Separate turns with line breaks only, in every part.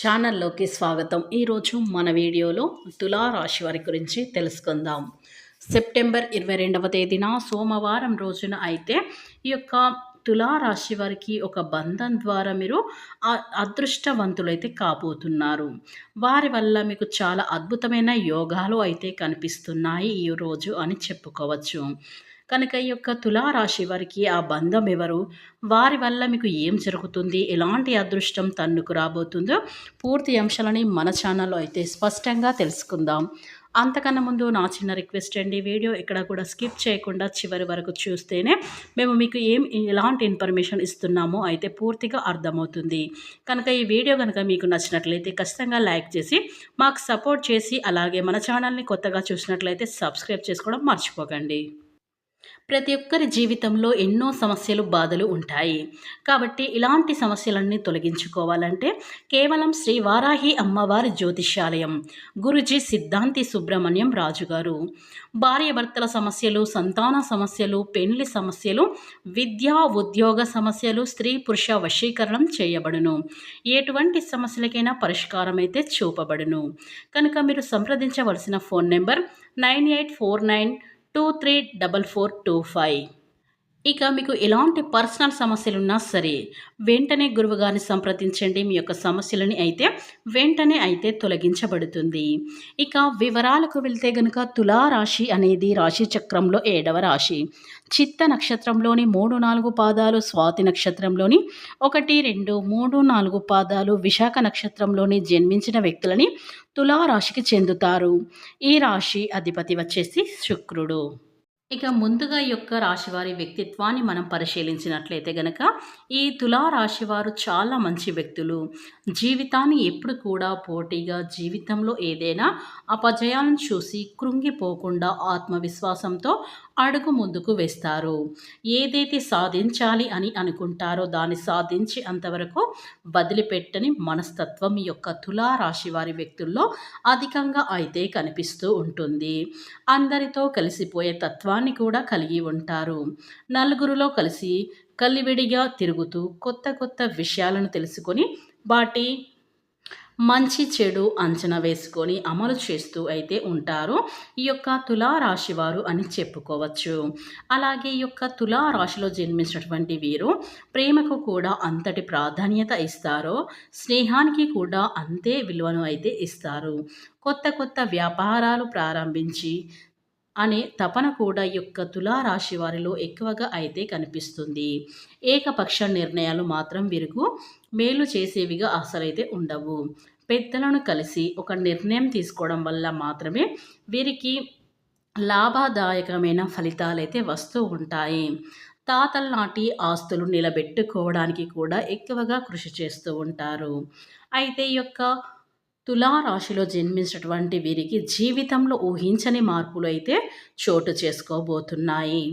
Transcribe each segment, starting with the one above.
ఛానల్లోకి స్వాగతం. ఈరోజు మన వీడియోలో తులారాశి వారి గురించి తెలుసుకుందాం. సెప్టెంబర్ ఇరవై రెండవ తేదీన సోమవారం రోజున అయితే ఈ యొక్క తులారాశి వారికి ఒక బంధం ద్వారా మీరు అదృష్టవంతులైతే కాబోతున్నారు. వారి వల్ల మీకు చాలా అద్భుతమైన యోగాలు అయితే కనిపిస్తున్నాయి ఈ రోజు అని చెప్పుకోవచ్చు. కనుక ఈ యొక్క తులారాశి వారికి ఆ బంధం ఎవరు? వారి వల్ల మీకు ఏం జరుగుతుంది? ఎలాంటి అదృష్టం తన్నుకు రాబోతుందో పూర్తి అంశాలని మన ఛానల్లో అయితే స్పష్టంగా తెలుసుకుందాం. అంతకన్నా ముందు నా చిన్న రిక్వెస్ట్ అండి వీడియో ఇక్కడ కూడా స్కిప్ చేయకుండా చివరి వరకు చూస్తేనే మేము మీకు ఏం ఎలాంటి ఇన్ఫర్మేషన్ ఇస్తున్నామో అయితే పూర్తిగా అర్థమవుతుంది. కనుక ఈ వీడియో కనుక మీకు నచ్చినట్లయితే ఖచ్చితంగా లైక్ చేసి మాకు సపోర్ట్ చేసి అలాగే మన ఛానల్ని కొత్తగా చూసినట్లయితే సబ్స్క్రైబ్ చేసుకోవడం మర్చిపోకండి. ప్రతి ఒక్కరి జీవితంలో ఎన్నో సమస్యలు బాధలు ఉంటాయి. కాబట్టి ఇలాంటి సమస్యలన్నీ తొలగించుకోవాలంటే కేవలం శ్రీ వారాహి అమ్మవారి జ్యోతిష్యాలయం గురుజీ సిద్ధాంతి సుబ్రహ్మణ్యం రాజుగారు. భార్యభర్తల భార్యాభర్తల సమస్యలు సంతాన సమస్యలు పెళ్ళి సమస్యలు విద్యా ఉద్యోగ సమస్యలు స్త్రీ పురుష వశీకరణం చేయబడును. ఎటువంటి సమస్యలకైనా పరిష్కారం అయితే చూపబడును. కనుక మీరు సంప్రదించవలసిన phone number nine eight four nine two three double four two five ఇక మీకు ఎలాంటి పర్సనల్ సమస్యలు ఉన్నా సరే వెంటనే గురువుగారిని సంప్రదించండి. మీ యొక్క సమస్యలని అయితే వెంటనే అయితే తొలగించబడుతుంది. ఇక వివరాలకు వెళ్తే గనుక తులారాశి అనేది రాశి చక్రంలో ఏడవ రాశి. చిత్త నక్షత్రంలోని మూడు నాలుగు పాదాలు స్వాతి నక్షత్రంలోని ఒకటి రెండు మూడు నాలుగు పాదాలు విశాఖ నక్షత్రంలోని జన్మించిన వ్యక్తులని తులారాశికి చెందుతారు. ఈ రాశి అధిపతి వచ్చేసి శుక్రుడు. ఇక ముందుగా ఈ యొక్క రాశివారి వ్యక్తిత్వాన్ని మనం పరిశీలించినట్లయితే గనక ఈ తులా రాశివారు చాలా మంచి వ్యక్తులు. జీవితాన్ని ఎప్పుడు కూడా పోటీగా జీవితంలో ఏదైనా అపజయాలను చూసి కృంగిపోకుండా ఆత్మవిశ్వాసంతో అడుగు ముందుకు వేస్తారు. ఏదైతే సాధించాలి అని అనుకుంటారో దాన్ని సాధించి అంతవరకు వదిలిపెట్టని మనస్తత్వం యొక్క తులారాశి వారి వ్యక్తుల్లో అధికంగా అయితే కనిపిస్తూ ఉంటుంది. అందరితో కలిసిపోయే తత్వాన్ని కూడా కలిగి ఉంటారు. నలుగురిలో కలిసి కలివిడిగా తిరుగుతూ కొత్త కొత్త విషయాలను తెలుసుకొని వాటి మంచి చెడు అంచనా వేసుకొని అమలు చేస్తూ అయితే ఉంటారు. ఈ యొక్క తులారాశి వారు అని చెప్పుకోవచ్చు. అలాగే ఈ యొక్క తులారాశిలో జన్మించినటువంటి వీరు ప్రేమకు కూడా అంతటి ప్రాధాన్యత ఇస్తారో. స్నేహానికి కూడా అంతే విలువను అయితే ఇస్తారు. కొత్త కొత్త వ్యాపారాలు ప్రారంభించి అనే తపన కూడా యొక్క తులారాశి వారిలో ఎక్కువగా అయితే కనిపిస్తుంది. ఏకపక్ష నిర్ణయాలు మాత్రం వీరికి మేలు చేసేవిగా అసలైతే ఉండవు. పెద్దలను కలిసి ఒక నిర్ణయం తీసుకోవడం వల్ల మాత్రమే వీరికి లాభదాయకమైన ఫలితాలైతే వస్తూ ఉంటాయి. తాతల నాటి ఆస్తులు నిలబెట్టుకోవడానికి కూడా ఎక్కువగా కృషి చేస్తూ ఉంటారు. అయితే ఈ యొక్క తులారాశిలో జన్మించినటువంటి వీరికి జీవితంలో ఊహించని మార్పులు అయితే చోటు చేసుకోబోతున్నాయి.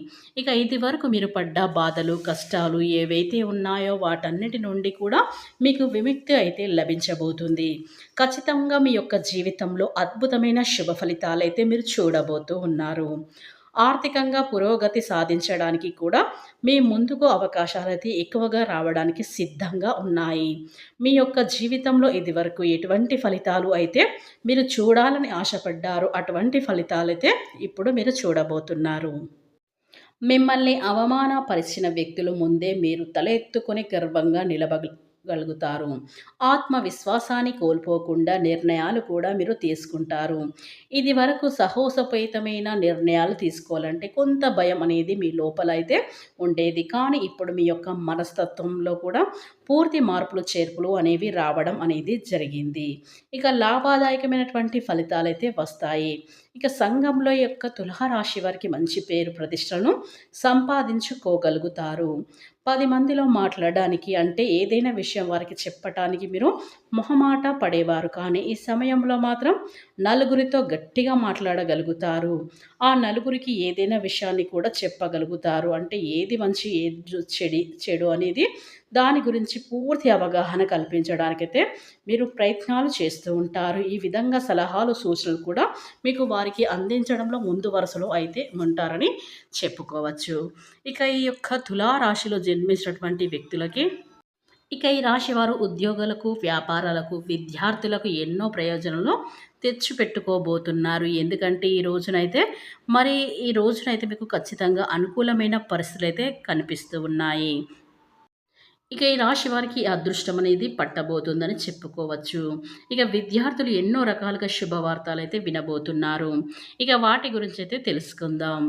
ఇక ఇది వరకు మీరు పడ్డ బాధలు కష్టాలు ఏవైతే ఉన్నాయో వాటన్నిటి నుండి కూడా మీకు విముక్తి అయితే లభించబోతుంది. ఖచ్చితంగా మీ యొక్క జీవితంలో అద్భుతమైన శుభ ఫలితాలు అయితే మీరు చూడబోతూ ఉన్నారు. ఆర్థికంగా పురోగతి సాధించడానికి కూడా మీ ముందుకు అవకాశాలైతే ఎక్కువగా రావడానికి సిద్ధంగా ఉన్నాయి. మీ యొక్క జీవితంలో ఇదివరకు ఎటువంటి ఫలితాలు అయితే మీరు చూడాలని ఆశపడ్డారు అటువంటి ఫలితాలైతే ఇప్పుడు మీరు చూడబోతున్నారు. మిమ్మల్ని అవమానపరిచిన వ్యక్తులు ముందే మీరు తల ఎత్తుకొని గర్వంగా గలుగుతారు. ఆత్మవిశ్వాసాన్ని కోల్పోకుండా నిర్ణయాలు కూడా మీరు తీసుకుంటారు. ఇది వరకు సహోసపేతమైన నిర్ణయాలు తీసుకోవాలంటే కొంత భయం అనేది మీ లోపల అయితే ఉండేది. కానీ ఇప్పుడు మీ యొక్క మనస్తత్వంలో కూడా పూర్తి మార్పులు చేర్పులు అనేవి రావడం అనేది జరిగింది. ఇక లాభదాయకమైనటువంటి ఫలితాలు అయితే వస్తాయి. ఇక సంఘంలో యొక్క తులారాశి వారికి మంచి పేరు ప్రతిష్టలను సంపాదించుకోగలుగుతారు. పది మందిలో మాట్లాడడానికి అంటే ఏదైనా విషయం వారికి చెప్పటానికి మీరు మొహమాట పడేవారు. కానీ ఈ సమయంలో మాత్రం నలుగురితో గట్టిగా మాట్లాడగలుగుతారు. ఆ నలుగురికి ఏదైనా విషయాన్ని కూడా చెప్పగలుగుతారు. అంటే ఏది మంచి ఏది చెడి చెడు అనేది దాని గురించి పూర్తి అవగాహన కల్పించడానికైతే మీరు ప్రయత్నాలు చేస్తూ ఉంటారు. ఈ విధంగా సలహాలు సూచనలు కూడా మీకు వారికి అందించడంలో ముందు వరుసలో అయితే ఉంటారని చెప్పుకోవచ్చు. ఇక ఈ యొక్క తులారాశిలో జన్మించినటువంటి వ్యక్తులకి ఇక ఈ రాశి వారు ఉద్యోగులకు వ్యాపారాలకు విద్యార్థులకు ఎన్నో ప్రయోజనాలు తెచ్చిపెట్టుకోబోతున్నారు. ఎందుకంటే ఈ రోజునైతే మరి ఈ రోజునైతే మీకు ఖచ్చితంగా అనుకూలమైన పరిస్థితులు అయితే కనిపిస్తూ ఉన్నాయి. ఇక ఈ రాశి వారికి అదృష్టం అనేది పట్టబోతుందని చెప్పుకోవచ్చు. ఇక విద్యార్థులు ఎన్నో రకాలుగా శుభవార్తలు అయితే వినబోతున్నారు. ఇక వాటి గురించి అయితే తెలుసుకుందాం.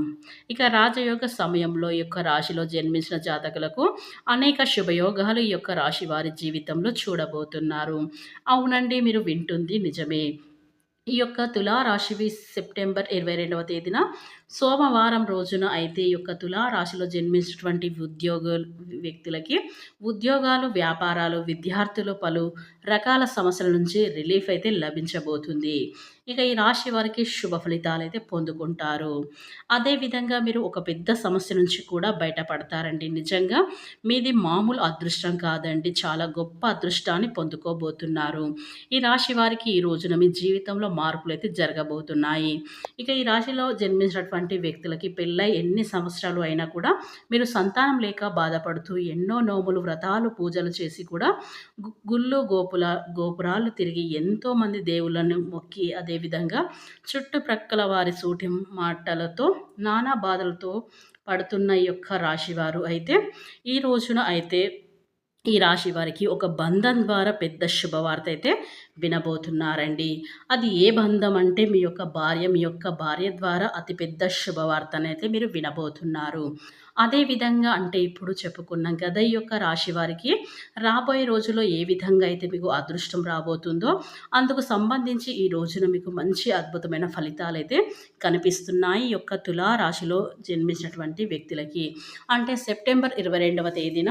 ఇక రాజయోగ సమయంలో ఈ యొక్క రాశిలో జన్మించిన జాతకులకు అనేక శుభయోగాలు ఈ యొక్క రాశి వారి జీవితంలో చూడబోతున్నారు. అవునండి మీరు వింటుంది నిజమే. ఈ యొక్క తులారాశివి సెప్టెంబర్ ఇరవై రెండవ తేదీన సోమవారం రోజున అయితే ఈ యొక్క తులారాశిలో జన్మించినటువంటి ఉద్యోగ వ్యక్తులకి ఉద్యోగాలు వ్యాపారాలు విద్యార్థులు పలు రకాల సమస్యల నుంచి రిలీఫ్ అయితే లభించబోతుంది. ఇక ఈ రాశి వారికి శుభ ఫలితాలు అయితే పొందుకుంటారు. అదేవిధంగా మీరు ఒక పెద్ద సమస్య నుంచి కూడా బయటపడతారండి. నిజంగా మీది మామూలు అదృష్టం కాదండి. చాలా గొప్ప అదృష్టాన్ని పొందుకోబోతున్నారు. ఈ రాశి వారికి ఈ రోజున మీ జీవితంలో మార్పులు అయితే జరగబోతున్నాయి. ఇక ఈ రాశిలో జన్మించినటువంటి వ్యక్తులకి పెళ్ళై ఎన్ని సంవత్సరాలు అయినా కూడా మీరు సంతానం లేక బాధపడుతూ ఎన్నో నోములు వ్రతాలు పూజలు చేసి కూడా గుళ్ళు గోపుల గోపురాలు తిరిగి ఎంతోమంది దేవుళ్ళను మొక్కి అదే అదేవిధంగా చుట్టుప్రక్కల వారి సూటి మాటలతో నానా బాధలతో పడుతున్న ఈ యొక్క రాశివారు అయితే ఈ రోజున అయితే ఈ రాశి వారికి ఒక బంధం ద్వారా పెద్ద శుభవార్త అయితే వినబోతున్నారండి. అది ఏ బంధం అంటే మీ యొక్క భార్య మీ యొక్క భార్య ద్వారా అతిపెద్ద శుభవార్తనైతే మీరు వినబోతున్నారు. అదేవిధంగా అంటే ఇప్పుడు చెప్పుకున్న గద యొక్క రాశి వారికి రాబోయే రోజులో ఏ విధంగా అయితే మీకు అదృష్టం రాబోతుందో అందుకు సంబంధించి ఈ రోజున మీకు మంచి అద్భుతమైన ఫలితాలు అయితే కనిపిస్తున్నాయి. యొక్క తులా రాశిలో జన్మించినటువంటి వ్యక్తులకి అంటే సెప్టెంబర్ ఇరవై రెండవ తేదీన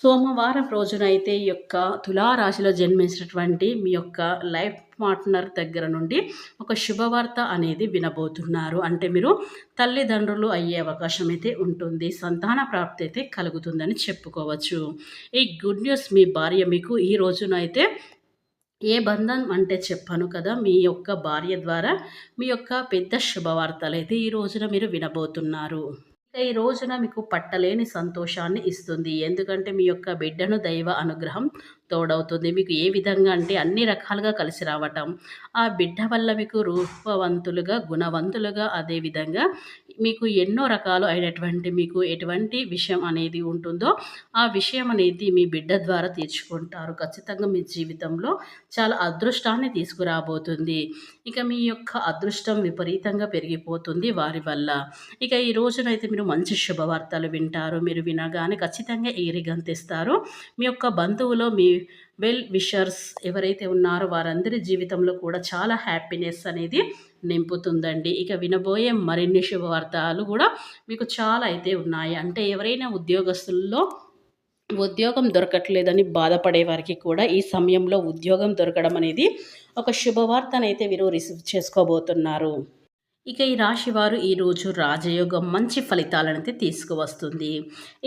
సోమవారం రోజునైతే ఈ యొక్క తులారాశిలో జన్మించినటువంటి మీ యొక్క లైఫ్ పార్ట్నర్ దగ్గర నుండి ఒక శుభవార్త అనేది వినబోతున్నారు. అంటే మీరు తల్లిదండ్రులు అయ్యే అవకాశం అయితే ఉంటుంది. సంతాన ప్రాప్తి అయితే కలుగుతుందని చెప్పుకోవచ్చు. ఈ గుడ్ న్యూస్ మీ భార్య మీకు ఈ రోజునైతే ఏ బంధం అంటే చెప్పాను కదా. మీ యొక్క భార్య ద్వారా మీ యొక్క పెద్ద శుభవార్తలు అయితే ఈ రోజున మీరు వినబోతున్నారు. ఈ రోజున మీకు పట్టలేని సంతోషాన్ని ఇస్తుంది. ఎందుకంటే మీ యొక్క బిడ్డను దైవ అనుగ్రహం తోడవుతుంది. మీకు ఏ విధంగా అంటే అన్ని రకాలుగా కలిసి రావటం ఆ బిడ్డ వల్ల మీకు రూపవంతులుగా గుణవంతులుగా అదేవిధంగా మీకు ఎన్నో రకాలు అయినటువంటి మీకు ఎటువంటి విషయం అనేది ఉంటుందో ఆ విషయం అనేది మీ బిడ్డ ద్వారా తీర్చుకుంటారు. ఖచ్చితంగా మీ జీవితంలో చాలా అదృష్టాన్ని తీసుకురాబోతుంది. ఇక మీ యొక్క అదృష్టం విపరీతంగా పెరిగిపోతుంది వారి వల్ల. ఇక ఈ రోజునైతే మీరు మంచి శుభవార్తలు వింటారు. మీరు వినగానే ఖచ్చితంగా ఏరిగంతిస్తారు. మీ యొక్క బంధువులో మీ వెల్ విషర్స్ ఎవరైతే ఉన్నారో వారందరి జీవితంలో కూడా చాలా హ్యాపీనెస్ అనేది నింపుతుందండి. ఇక వినబోయే మరిన్ని శుభవార్తలు కూడా మీకు చాలా అయితే ఉన్నాయి. అంటే ఎవరైనా ఉద్యోగస్తుల్లో ఉద్యోగం దొరకట్లేదని బాధపడే వారికి కూడా ఈ సమయంలో ఉద్యోగం దొరకడం అనేది ఒక శుభవార్తనైతే వీరు రిసీవ్ చేసుకోబోతున్నారు. ఇక ఈ రాశి వారు ఈరోజు రాజయోగం మంచి ఫలితాలనైతే తీసుకువస్తుంది.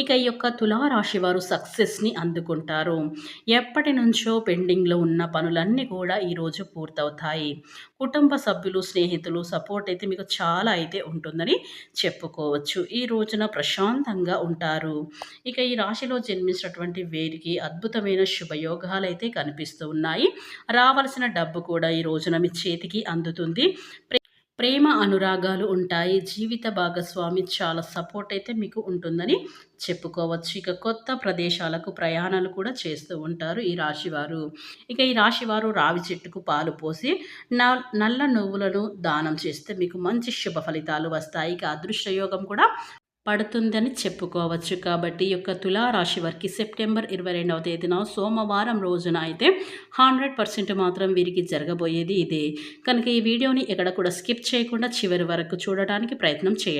ఇక ఈ యొక్క తులారాశి వారు సక్సెస్ని అందుకుంటారు. ఎప్పటి నుంచో పెండింగ్లో ఉన్న పనులన్నీ కూడా ఈరోజు పూర్తవుతాయి. కుటుంబ సభ్యులు స్నేహితులు సపోర్ట్ అయితే మీకు చాలా అయితే ఉంటుందని చెప్పుకోవచ్చు. ఈ రోజున ప్రశాంతంగా ఉంటారు. ఇక ఈ రాశిలో జన్మించినటువంటి వేరికి అద్భుతమైన శుభయోగాలు అయితే కనిపిస్తూ ఉన్నాయి. రావలసిన డబ్బు కూడా ఈ రోజున మీ చేతికి అందుతుంది. ప్రేమ అనురాగాలు ఉంటాయి. జీవిత భాగస్వామి చాలా సపోర్ట్ అయితే మీకు ఉంటుందని చెప్పుకోవచ్చు. ఇక కొత్త ప్రదేశాలకు ప్రయాణాలు కూడా చేస్తూ ఉంటారు ఈ రాశివారు. ఇక ఈ రాశివారు రావి చెట్టుకు పాలు పోసి నల్ల నువ్వులను దానం చేస్తే మీకు మంచి శుభ ఫలితాలు వస్తాయి. ఇక అదృష్టయోగం కూడా పడుతుందని చెప్పుకోవచ్చు. కాబట్టి ఈ యొక్క తులారాశి వారికి సెప్టెంబర్ ఇరవై రెండవ తేదీన సోమవారం రోజున అయితే హండ్రెడ్ పర్సెంట్ మాత్రం వీరికి జరగబోయేది ఇదే. కనుక ఈ వీడియోని ఎక్కడ కూడా స్కిప్ చేయకుండా చివరి వరకు చూడటానికి ప్రయత్నం చేయండి.